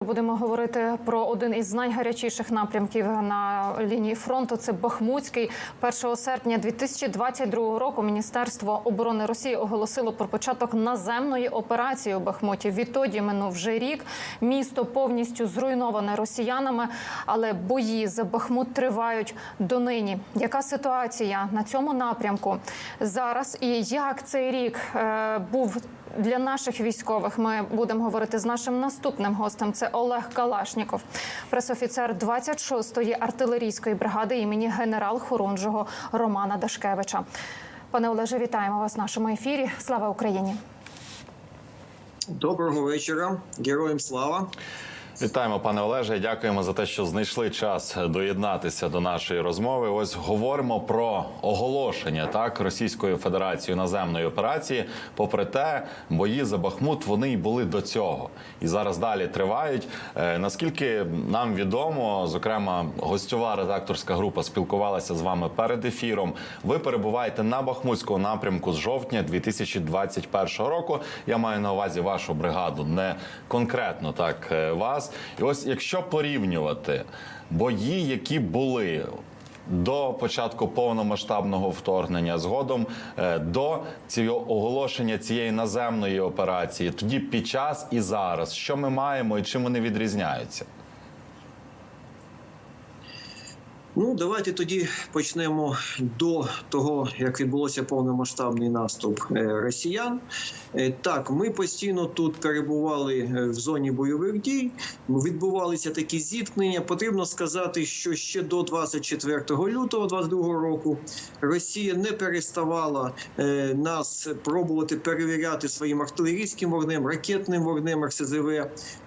Будемо говорити про один із найгарячіших напрямків на лінії фронту. Це Бахмутський. 1 серпня 2022 року Міністерство оборони Росії оголосило про початок наземної операції у Бахмуті. Відтоді минув вже рік. Місто повністю зруйноване росіянами, але бої за Бахмут тривають донині. Яка ситуація на цьому напрямку зараз? І як цей рік е, був для наших військових? Ми будемо говорити з нашим наступним гостем. Це Олег Калашніков, пресофіцер 26-ї артилерійської бригади імені генерал Хорунжого Романа Дашкевича. Пане Олеже, вітаємо вас в нашому ефірі. Слава Україні! Доброго вечора, героям слава. Вітаємо, пане Олеже. Дякуємо за те, що знайшли час доєднатися до нашої розмови. Ось говоримо про оголошення так Російською Федерацією наземної операції. Попри те, бої за Бахмут вони й були до цього, і зараз далі тривають. Е, наскільки нам відомо, зокрема, гостьова редакторська група спілкувалася з вами перед ефіром. Ви перебуваєте на Бахмутському напрямку з жовтня 2021 року. Я маю на увазі вашу бригаду, не конкретно так е, вас. І ось якщо порівнювати бої, які були. До початку повномасштабного вторгнення, згодом е, до цього оголошення цієї наземної операції, тоді під час і зараз, що ми маємо і чим вони відрізняються? Ну, давайте тоді почнемо до того, як відбулося повномасштабний наступ е, росіян. Е, Так, ми постійно тут перебували е, в зоні бойових дій. Відбувалися такі зіткнення. Потрібно сказати, що ще до 24 лютого 2022 року Росія не переставала нас пробувати перевіряти своїм артилерійським вогнем, ракетним вогнем РСЗВ.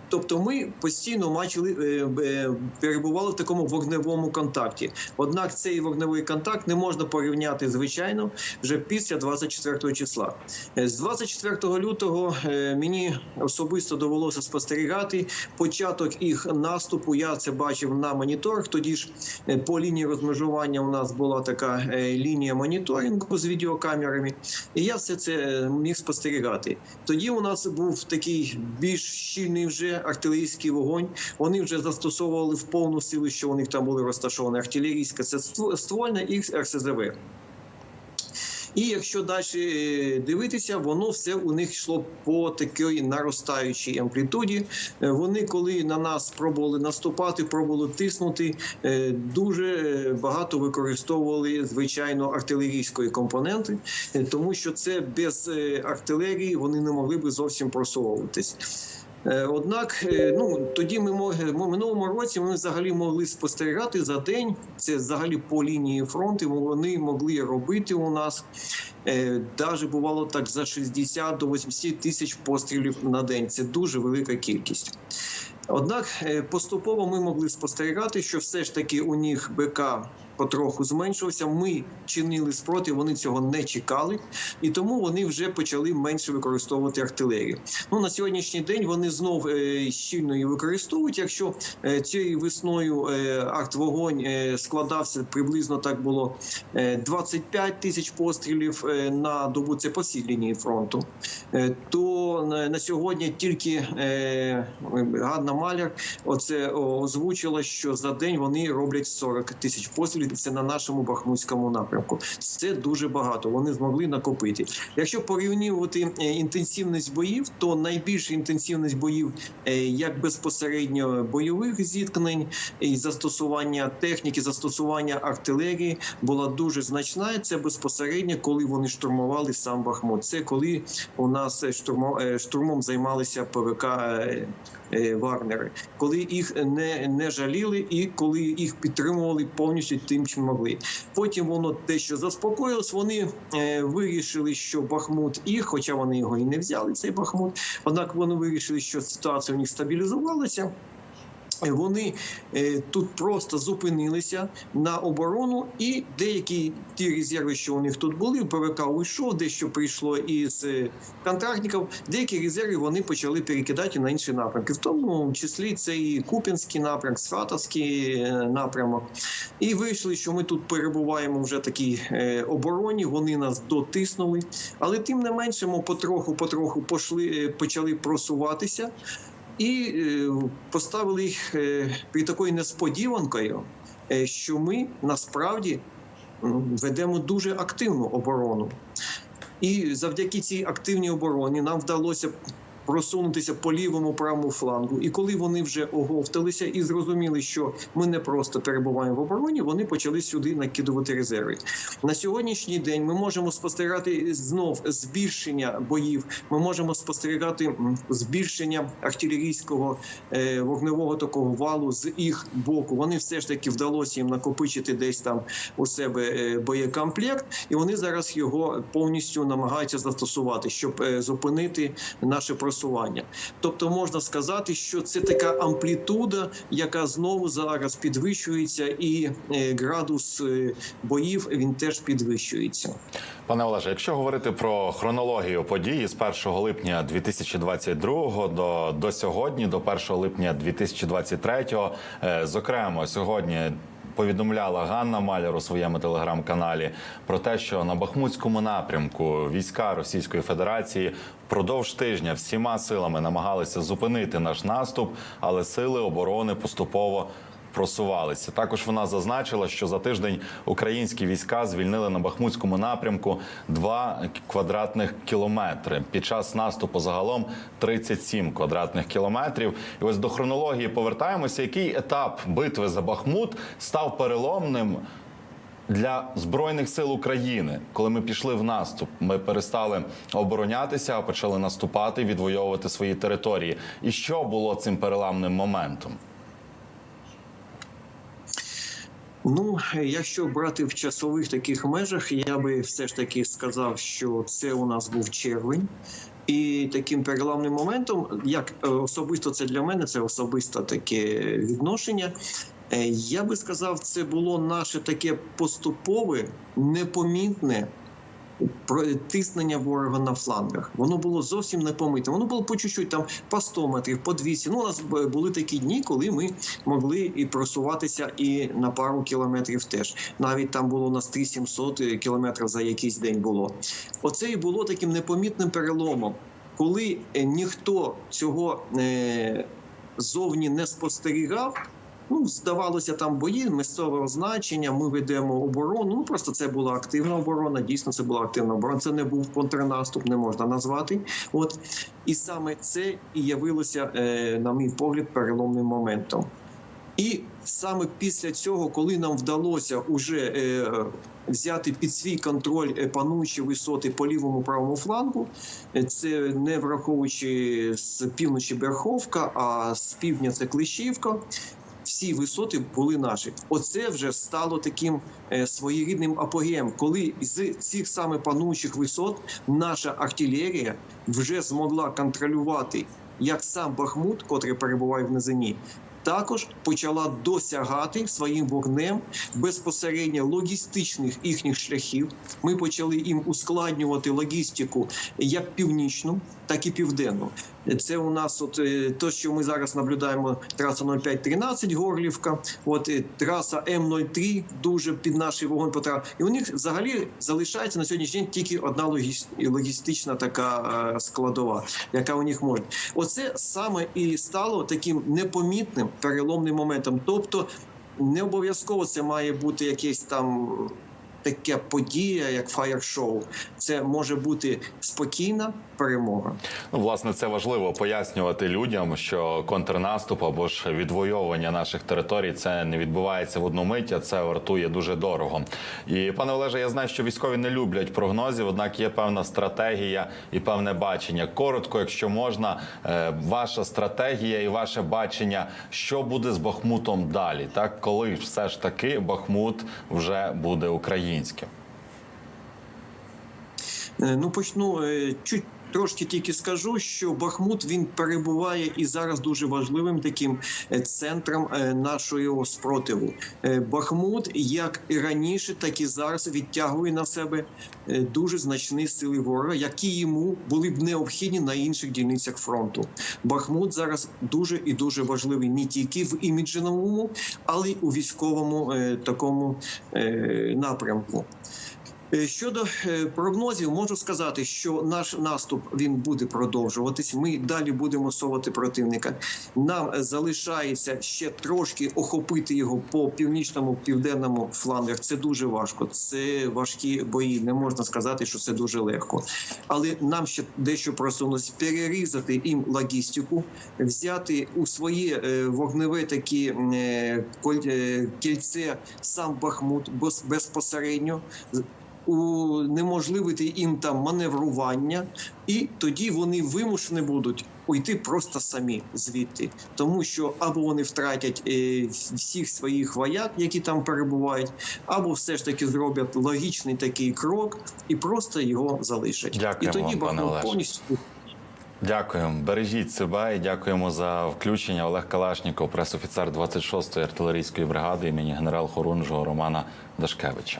Тобто ми постійно бачили, е, е, перебували в такому вогневому контакті. Однак цей вогневий контакт не можна порівняти звичайно вже після 24 числа. Е, З 24 лютого мені особисто довелося спостерігати початок їх наступу. Я це бачив на моніторах. Тоді ж по лінії розмежування у нас була така лінія моніторингу з відеокамерами, і я все це міг спостерігати. Тоді у нас був такий більш щільний вже артилерійський вогонь. Вони вже застосовували в повну силу, що у них там були розташовані артилерійська, це ствольна і РСЗВ. І якщо далі дивитися, воно все у них йшло по такій наростаючій амплітуді. Е, Вони, коли на нас пробували наступати, пробували тиснути, е, дуже е, багато використовували звичайно артилерійської компоненти, е, тому що це без е, артилерії вони не могли би зовсім просовуватись. Е, Однак, е, ну тоді ми могли в минулому році ми взагалі могли спостерігати за день. Це взагалі по лінії фронту. Вони могли робити у нас навіть бувало так за 60 до 80 тисяч пострілів на день. Це дуже велика кількість. Однак е, поступово ми могли спостерігати, що все ж таки у них БК потроху зменшувався. Ми чинили спротив, вони цього не чекали, і тому вони вже почали менше використовувати артилерію. Ну на сьогоднішній день вони знов е, щільно її використовують. Якщо е, цією весною е, акт вогонь е, складався приблизно так було е, 25 тисяч пострілів на добу. Це по всій лінії фронту. То на, сьогодні тільки Ганна Маляр оце озвучила, що за день вони роблять 40 тисяч пострілів. Це на нашому бахмутському напрямку. Це дуже багато. Вони змогли накопити. Якщо порівнювати е, інтенсивність боїв, то найбільша інтенсивність боїв е, як безпосередньо бойових зіткнень і застосування техніки, застосування артилерії була дуже значна. Це безпосередньо, коли вони штурмували сам Бахмут. Це коли у нас е, штурмом, займалися ПВК Вагнери, коли їх не, не жаліли і коли їх підтримували повністю тим, чим могли. Потім воно те, що заспокоїлось. Вони е, вирішили, що Бахмут їх, хоча вони його і не взяли, цей Бахмут. Однак вони вирішили, що ситуація у них стабілізувалася. Вони е, тут просто зупинилися на оборону, і деякі ті резерви, що у них тут були, ПВК уйшов, дещо прийшло із е, контрактників. Деякі резерви вони почали перекидати на інші напрямки, в тому числі це і Купінський напрямок, Сватовський е, напрямок. І вийшли, що ми тут перебуваємо вже такій е, обороні. Вони нас дотиснули, але тим не менше, ми потроху, потроху пошли, е, почали просуватися. І е, поставили їх е, під такою несподіванкою, е, що ми насправді ведемо дуже активну оборону. І завдяки цій активній обороні нам вдалося просунутися по лівому правому флангу. І коли вони вже оговталися і зрозуміли, що ми не просто перебуваємо в обороні, вони почали сюди накидувати резерви. На сьогоднішній день ми можемо спостерігати знов збільшення боїв. Ми можемо спостерігати збільшення артилерійського е, вогневого такого валу з їх боку. Вони все ж таки вдалося їм накопичити десь там у себе е, боєкомплект, і вони зараз його повністю намагаються застосувати, щоб е, зупинити наше просування. Тобто можна сказати, що це така амплітуда, яка знову зараз підвищується, і е, градус е, боїв він теж підвищується. Пане Олеже, якщо говорити про хронологію подій з 1 липня 2022 до, до сьогодні, до 1 липня 2023, е, зокрема, сьогодні. Повідомляла Ганна Маляр у своєму телеграм-каналі про те, що на Бахмутському напрямку війська Російської Федерації впродовж тижня всіма силами намагалися зупинити наш наступ, але сили оборони поступово просувалися. Також вона зазначила, що за тиждень українські війська звільнили на Бахмутському напрямку 2 квадратних кілометри. Під час наступу загалом 37 квадратних кілометрів. І ось до хронології повертаємося. Який етап битви за Бахмут став переломним? Для збройних сил України, коли ми пішли в наступ, ми перестали оборонятися, а почали наступати, відвоювати свої території. І що було цим переламним моментом? Ну, якщо брати в часових таких межах, я би все ж таки сказав, що це у нас був червень. І таким переламним моментом, як е, особисто це для мене, це особисте таке відношення. Е, Я би сказав, це було наше таке поступове, непомітне тиснення ворога на флангах. Воно було зовсім непомітне. Воно було по чуть-чуть, там по 100 метрів, по 200. Ну, у нас були такі дні, коли ми могли і просуватися і на пару кілометрів теж. Навіть там було у нас 3700 кілометрів за якийсь день було. Оце і було таким непомітним переломом, коли е, ніхто цього е, зовні не спостерігав. Ну, здавалося, там бої місцевого значення. Ми ведемо оборону. Ну просто це була активна оборона. Дійсно, це була активна оборона. Це не був контрнаступ, не можна назвати. От і саме це і явилося, е, на мій погляд, переломним моментом. І саме після цього, коли нам вдалося уже е, взяти під свій контроль е, пануючі висоти по лівому правому флангу, це не враховуючи з півночі Берховка, а з півдня це Клещівка. Всі висоти були наші. Оце вже стало таким е, своєрідним апогеєм, коли з цих саме пануючих висот наша артилерія вже змогла контролювати як сам Бахмут, котрий перебуває в низині, також почала досягати своїм вогнем безпосередньо логістичних їхніх шляхів. Ми почали їм ускладнювати логістику як північну, так і південну. Це у нас, от е, то, що ми зараз наблюдаємо, траса 0513 Горлівка, от е, траса М03 дуже під наш вогонь потрапив. І у них взагалі залишається на сьогоднішній день тільки одна логіс- логістична така е, складова, яка у них може. Оце саме і стало таким непомітним переломним моментом. Тобто не обов'язково це має бути якийсь там. Таке подія, як фаєр-шоу, це може бути спокійна перемога. Ну, власне, це важливо пояснювати людям, що контрнаступ або ж відвоювання наших територій це не відбувається в одну мить, а це вартує дуже дорого. І пане Олеже, я знаю, що військові не люблять прогнозів, однак є певна стратегія і певне бачення. Коротко, якщо можна, е, ваша стратегія і ваше бачення, що буде з Бахмутом далі, так коли все ж таки Бахмут вже буде українським. Е, Ну почну е, чуть. Трошки тільки скажу, що Бахмут він перебуває і зараз дуже важливим таким е, центром е, нашого спротиву. Е, Бахмут, як і раніше, так і зараз відтягує на себе дуже значні сили ворога, які йому були б необхідні на інших дільницях фронту. Бахмут зараз дуже і дуже важливий не тільки в іміджевому, але й у військовому такому напрямку. Е, Щодо е, прогнозів, можу сказати, що наш наступ він буде продовжуватись. Ми далі будемо совати противника. Нам е, залишається ще трошки охопити його по північному південному флангах. Це дуже важко. Це важкі бої. Не можна сказати, що це дуже легко. Але нам ще дещо просунулось перерізати їм логістику, взяти у своє вогневе такі кільце сам Бахмут без- безпосередньо унеможливити їм там маневрування, і тоді вони вимушені будуть уйти просто самі звідти, тому що або вони втратять е, всіх своїх вояк, які там перебувають, або все ж таки зроблять логічний такий крок і просто його залишать. Дякуємо і тоді Бахмут повністю Дякуємо. Бережіть себе і дякуємо за включення. Олег Калашніков, пресофіцер 26-ї артилерійської бригади імені генерал Хорунжого Романа Дашкевича.